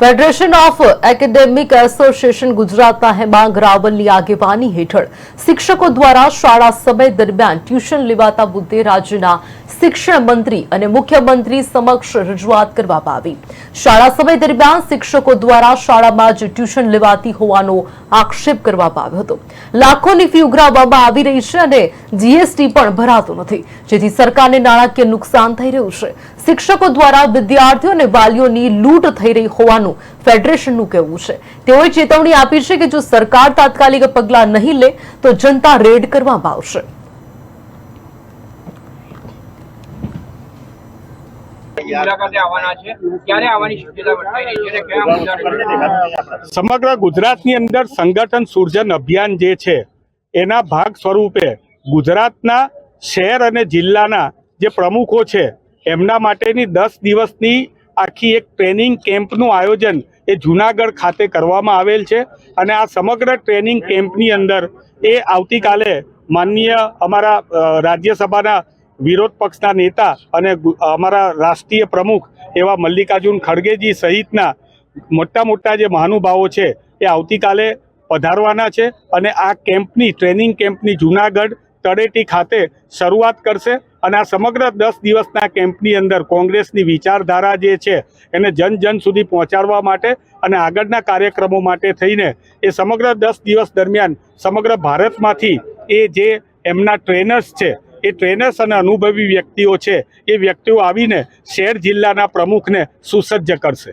Federation of academic association ગુજરાતના હેમાંગ રાવલની આગેવાની હેઠળ શિક્ષકો દ્વારા શાળા સમય દરમિયાન ટ્યુશન લેવાતા મુદ્દે રાજ્યના શિક્ષણ મંત્રી અને મુખ્યમંત્રી સમક્ષ રજૂઆત કરવામાં આવી. શાળા સમય દરમિયાન શિક્ષકો દ્વારા શાળામાં જ ટ્યુશન લેવાતી હોવાનો આક્ષેપ કરવામાં આવ્યો હતો. લાખોની ફી ઉઘરાવવામાં આવી રહી છે અને જીએસટી પણ ભરાતો નથી. જેથી સરકારને નાણાકીય નુકસાન થઈ રહ્યું છે. શિક્ષકો દ્વારા વિદ્યાર્થીઓ અને વાલીઓની લૂંટ થઈ રહી હોવાનું ફેડરેશનનું કહેવું છે. તેઓએ ચેતવણી આપી છે કે જો સરકાર તાત્કાલિક પગલાં નહીં લે તો જનતા રેડ કરવામાં આવશે. સમગ્ર ગુજરાતની અંદર સંગઠન સૂર્જન અભિયાન જે છે એના ભાગ સ્વરૂપે ગુજરાતના શહેર અને જિલ્લાના જે પ્રમુખો છે એમના માટેની દસ દિવસની આખી એક ટ્રેનિંગ કેમ્પનું આયોજન એ જુનાગઢ ખાતે કરવામાં આવેલ છે અને આ સમગ્ર ટ્રેનિંગ કેમ્પની અંદર એ આવતીકાલે માનનીય અમારા રાજ્યસભાના વિરોધ પક્ષના નેતા અને અમારા રાષ્ટ્રીય પ્રમુખ એવા મલ્લિકાર્જુન ખડગેજી સહિતના મોટા મોટા જે મહાનુભાવો છે એ આવતીકાલે પધારવાના છે અને આ કેમ્પની, ટ્રેનિંગ કેમ્પની જુનાગઢ તળેટી ખાતે શરૂઆત કરશે અને આ સમગ્ર દસ દિવસના કેમ્પની અંદર કોંગ્રેસની વિચારધારા જે છે એને જન જન સુધી પહોંચાડવા માટે અને આગળના કાર્યક્રમો માટે થઈને એ સમગ્ર દસ દિવસ દરમિયાન સમગ્ર ભારતમાંથી એ જે એમના ટ્રેનર્સ છે, એ ટ્રેનર્સ અને અનુભવી વ્યક્તિઓ છે, એ વ્યક્તિઓ આવીને શહેર જિલ્લાના પ્રમુખને સુસજ્જ કરશે.